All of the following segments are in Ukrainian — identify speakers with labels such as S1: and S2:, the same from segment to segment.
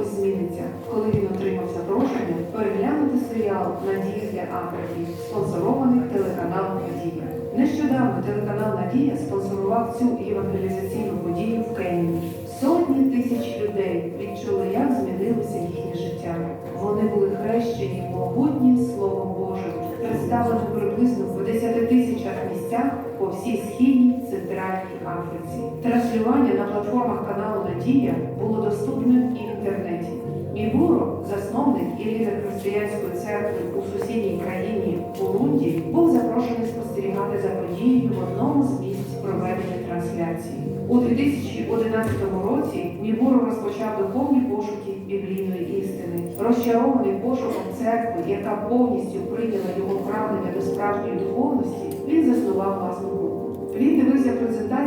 S1: ось зміниться, коли він отримав запрошення переглянути серіал Надія для Африки, спонсорований телеканалом Надія. Нещодавно телеканал Надія спонсорував цю євангелізаційну подію в Кенії. Сотні тисяч людей відчули, як змінилося їхнє життя. Вони були хрещені могутнім Словом Божим, представленим по всій східній центральній Африці. Транслювання на платформах каналу Надія було доступним і в інтернеті. Мібуро, засновник і лідер християнської церкви у сусідній країні Бурунді, був запрошений спостерігати за подією в одному з місць проведення трансляції. У 2011 році Мібуро розпочав духовні пошуки біблійної істини. Розчарований пошуком церкви, яка повністю прийняла його прагнення до справжньої духовності, він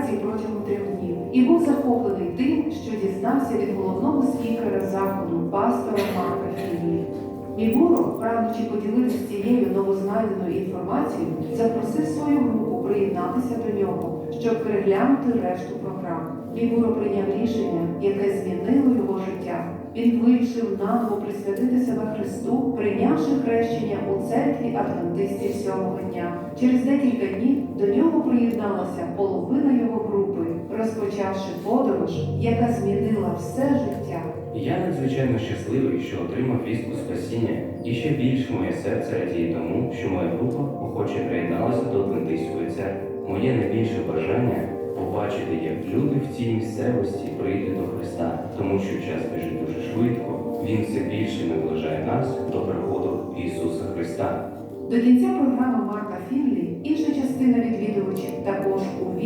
S1: презентації протягом трьох днів і був захоплений тим, що дізнався від головного спікера заходу, пастора Марка Філі. Мігуро, прагнучи поділитися цією новознайденою інформацією, запросив свою групу приєднатися до нього, щоб переглянути решту програм. Мігуро прийняв рішення, яке змінило його життя. Він вирішив наново присвятити себе Христу, прийнявши хрещення у церкві адвентистів сьомого дня. Через декілька приєдналася половина його групи, розпочавши подорож, яка змінила все життя.
S2: Я надзвичайно щасливий, що отримав вістку спасіння, і ще більше моє серце радіє тому, що моя група охоче приєдналася до Адвентистської церкви. Моє найбільше бажання побачити, як люди в цій місцевості прийдуть до Христа, тому що час біжить дуже швидко. Він все більше наближає нас до приходу Ісуса Христа.
S1: До кінця програми Марка Фінлі інша частина відвідувачів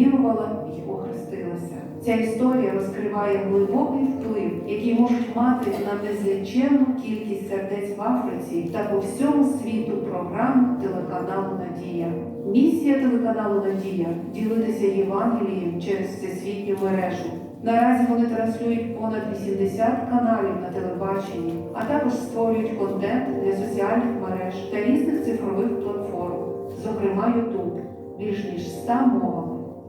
S1: також увірувала і охрестилася. Ця історія розкриває глибокий вплив, який можуть мати на незліченну кількість сердець в Африці та по всьому світу програм телеканалу Надія. Місія телеканалу Надія ділитися Євангелієм через всесвітню мережу. Наразі вони транслюють понад 80 каналів на телебаченні, а також створюють контент для соціальних мереж та різних цифрових платформ, зокрема YouTube, більш ніж 100 мовами.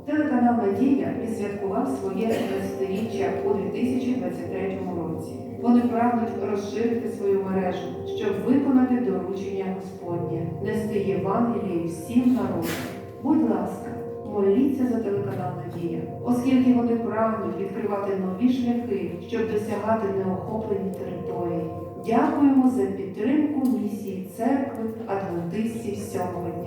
S1: Телеканал Надія відсвяткував своє 20-річчя у 2023 році. Вони прагнуть розширити свою мережу, щоб виконати доручення Господнє, нести Євангеліє всім народам. Будь ласка, моліться за телеканал Надія, оскільки вони прагнуть відкривати нові шляхи, щоб досягати неохоплені території. Дякуємо за підтримку місії церкви адвентистів сьомого